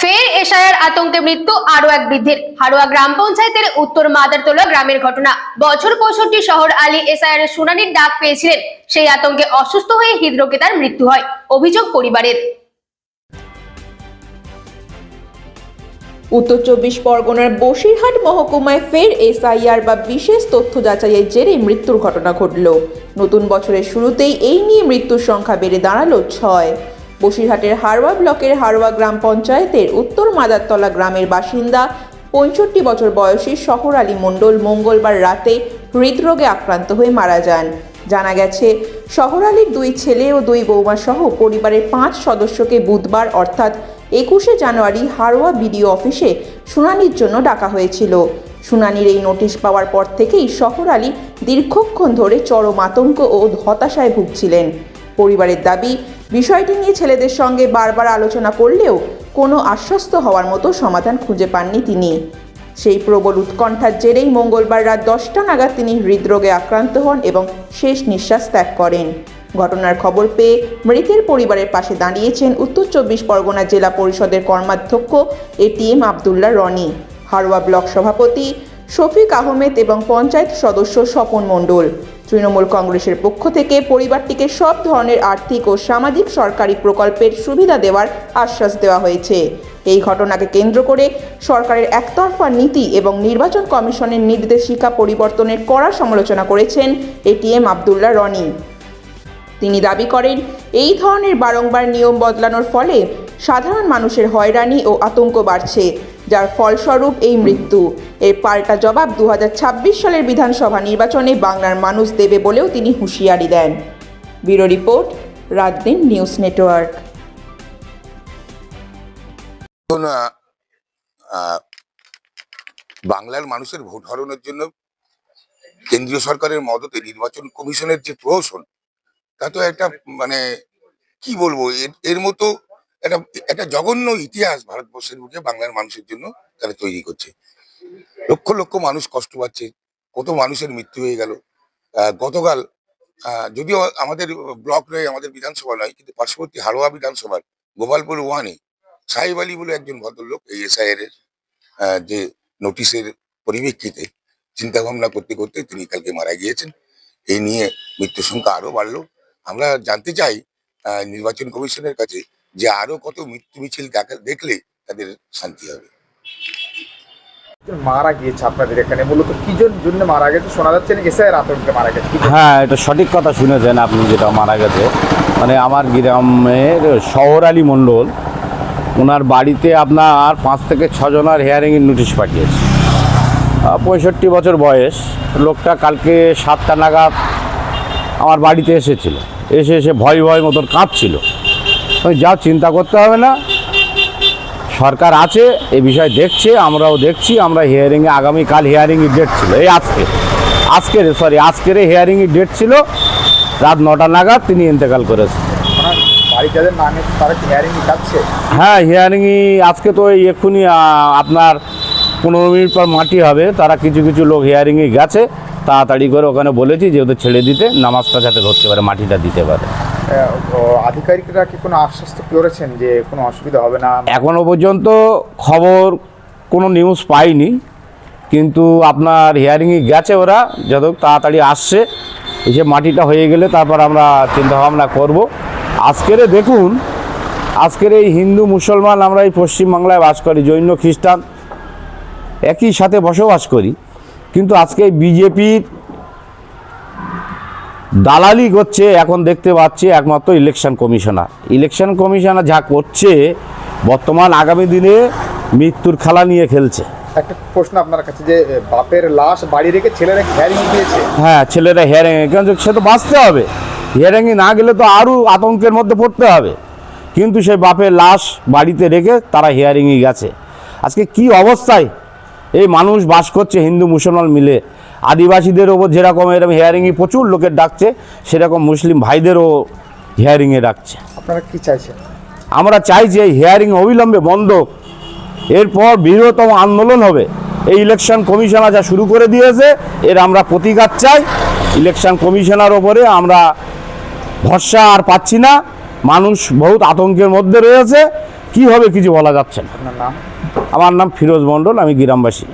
ফের এশায়ার আতঙ্কে মৃত্যু আরও এক বৃদ্ধের। হাড়োয়া গ্রাম পঞ্চায়েতের উত্তর মাদারতলা গ্রামের ঘটনা। বছর পঁয়ষট্টি শহর আলী এসআইআর শুনানির ডাক পেয়েছিলেন। সেই আতঙ্কে অসুস্থ হয়ে হৃদরোগে তার মৃত্যু হয়। অভিযোগ পরিবারের। উত্তর চব্বিশ পরগনার বসিরহাট মহকুমায় ফের এসআইআর বা বিশেষ তথ্য যাচাইয়ের জেরে মৃত্যুর ঘটনা ঘটল। নতুন বছরের শুরুতেই এই নিয়ে মৃত্যুর সংখ্যা বেড়ে দাঁড়াল ছয়। বসিরহাটের হারওয়া ব্লকের হারওয়া গ্রাম পঞ্চায়েতের উত্তর মাদারতলা গ্রামের বাসিন্দা পঁয়ষট্টি বছর বয়সী শহর আলী মণ্ডল মঙ্গলবার রাতে হৃদরোগে আক্রান্ত হয়ে মারা যান। জানা গেছে, শহর আলীর দুই ছেলে ও দুই বৌমা সহ পরিবারের পাঁচ সদস্যকে বুধবার অর্থাৎ একুশে জানুয়ারি হারোয়া বিডিও অফিসে শুনানির জন্য ডাকা হয়েছিল। শুনানির এই নোটিশ পাওয়ার পর থেকেই শহর আলী দীর্ঘক্ষণ ধরে চরম আতঙ্ক ও হতাশায় ভুগছিলেন। পরিবারের দাবি বিষয়টি নিয়ে ছেলেদের সঙ্গে বারবার আলোচনা করলেও কোনো আশ্বস্ত হওয়ার মতো সমাধান খুঁজে পাননি তিনি। সেই প্রবল উৎকণ্ঠার জেরেই মঙ্গলবার রাত দশটা নাগাদ তিনি হৃদরোগে আক্রান্ত হন এবং শেষ নিঃশ্বাস ত্যাগ করেন। ঘটনার খবর পেয়ে মৃতের পরিবারের পাশে দাঁড়িয়েছেন উত্তর চব্বিশ পরগনা জেলা পরিষদের কর্মাধ্যক্ষ এটিএম আবদুল্লাহ রনি, হারোয়া ব্লক সভাপতি শফিক আহমেদ এবং পঞ্চায়েত সদস্য স্বপন মণ্ডল। তৃণমূল কংগ্রেসের পক্ষ থেকে পরিবারটিকে সব ধরনের আর্থিক ও সামাজিক সরকারি প্রকল্পের সুবিধা দেওয়ার আশ্বাস দেওয়া হয়েছে। এই ঘটনাকে কেন্দ্র করে সরকারের একতরফা নীতি এবং নির্বাচন কমিশনের নির্দেশিকা পরিবর্তনের কড়া সমালোচনা করেছেন এটিএম আবদুল্লাহ রনি। তিনি দাবি করেন, এই ধরনের বারংবার নিয়ম বদলানোর ফলে সাধারণ মানুষের হয়রানি ও আতঙ্ক বাড়ছে। যার ফলস্বরূপ এই মৃত্যু। এর পাল্টা জবাব দু হাজার ছাব্বিশ সালের বিধানসভা নির্বাচনে বাংলার মানুষ দেবে বলেও তিনি হুঁশিয়ারি দেন। Bureau report Raatdin news network. বাংলার মানুষের ভোট হারানোর জন্য কেন্দ্রীয় সরকারের মদতে নির্বাচন কমিশনের যে প্রহসন, তা তো একটা মানে কি বলব এর মতো একটা একটা জঘন্য ইতিহাস ভারতবর্ষের বুকে বাংলার মানুষের জন্য তারা তৈরি করছে। লক্ষ লক্ষ মানুষ কষ্ট পাচ্ছে, কত মানুষের মৃত্যু হয়ে গেল। গতকাল যদিও আমাদের ব্লক নয়, আমাদের বিধানসভা নয়, কিন্তু পার্শ্ববর্তী হাড়োয়া বিধানসভার, গোপালপুর ওয়ানে সাহেব আলী বলে একজন ভদ্রলোক এই এসআইআর এর যে নোটিশের পরিপ্রেক্ষিতে চিন্তা ভাবনা করতে করতে তিনি কালকে মারা গিয়েছেন। এই নিয়ে মৃত্যুর সংখ্যা আরও বাড়লো। আমরা জানতে চাই নির্বাচন কমিশনের কাছে যে আরও কত মৃত্যু মিছিল দেখা- দেখলে তাদের শান্তি হবে। মারা গিয়েছে আপনাদের এখানে মূলত কি জন- জন্য মারা গেছে? শোনা যাচ্ছে নাকি? স্যার আতঙ্কে মারা গেছে। হ্যাঁ এটা সঠিক কথা শুনেছেন আপনি যেটা মারা গেছে। মানে আমার গ্রামের শহর আলী মণ্ডল ওনার বাড়িতে আপনার পাঁচ থেকে ছজনের হেয়ারিংয়ের নোটিশ পাঠিয়েছে। পঁয়ষট্টি বছর বয়স লোকটা কালকে সাতটা নাগাদ আমার বাড়িতে এসেছিল। এসে এসে ভয় ভয় মতন কাঁদছিল। আমি যা চিন্তা করতে হবে না। সরকার আছে এ বিষয় দেখছে আমরাও দেখছি আমরা হিয়ারিংয়ে আগামীকাল হিয়ারিংয়ের ডেট ছিল এই আজকে। আজকের সরি আজকের হিয়ারিংয়ের ডেট ছিল রাত নটা নাগাদ তিনি ইন্তেকাল করেছেন। হ্যাঁ হিয়ারিংই আজকে তো এই এক্ষুনি আপনার পনেরো মিনিট পর মাটি হবে তারা কিছু কিছু লোক হিয়ারিংয়ে গেছে তাড়াতাড়ি করে ওখানে বলেছি যে ওদের ছেড়ে দিতে নামাজটা যাতে ধরতে পারে মাটিটা দিতে পারে। আধিকারিকরা কি কোনো আশ্বাস তো করেছেন যে কোনো অসুবিধা হবে না? এখনও পর্যন্ত খবর কোনো নিউজ পাইনি, কিন্তু আপনার হিয়ারিংয়ে গেছে ওরা, যত তাড়াতাড়ি আসছে, এসে মাটিটা হয়ে গেলে তারপর আমরা চিন্তাভাবনা করব। আজকেরে দেখুন, আজকের এই হিন্দু মুসলমান, আমরা এই পশ্চিমবাংলায় বাস করি, জৈন খ্রিস্টান, একই সাথে বসবাস করি, কিন্তু আজকে বিজেপির দালালি করছে এখন দেখতে পাচ্ছি একমাত্র ইলেকশন কমিশনার ইলেকশন কমিশনার যা করছে বর্তমান আগামী দিনে মৃত্যুর খেলা নিয়ে খেলছে। একটা প্রশ্ন আপনার কাছে যে বাপের লাশ বাড়ি রেখে ছেলেরা হেয়ারিং দিয়েছে? হ্যাঁ ছেলেরা হিয়ারিং কিন্তু সে তো বাঁচতে হবে। হিয়ারিংয়ে না গেলে তো আরও আতঙ্কের মধ্যে পড়তে হবে। কিন্তু সেই বাপের লাশ বাড়িতে রেখে তারা হিয়ারিংয়ে গেছে। আজকে কি অবস্থায় এই মানুষ বাস করছে হিন্দু মুসলমান মিলে। আদিবাসীদের ওপর যেরকম এরকম হিয়ারিংয়ে প্রচুর লোকের ডাকছে সেরকম মুসলিম ভাইদেরও হিয়ারিংয়ে ডাকছে। আপনারা কি চাইছেন? আমরা চাই যে এই হিয়ারিং অবিলম্বে বন্ধ এরপর বৃহত্তম আন্দোলন হবে। এই ইলেকশন কমিশনার যা শুরু করে দিয়েছে এর আমরা প্রতিকার চাই। ইলেকশন কমিশনার ওপরে আমরা ভরসা আর পাচ্ছি না। মানুষ বহুত আতঙ্কের মধ্যে রয়েছে। কি হবে কিছু বলা যাচ্ছে না। আমার নাম ফিরোজ মণ্ডল আমি গ্রামবাসী।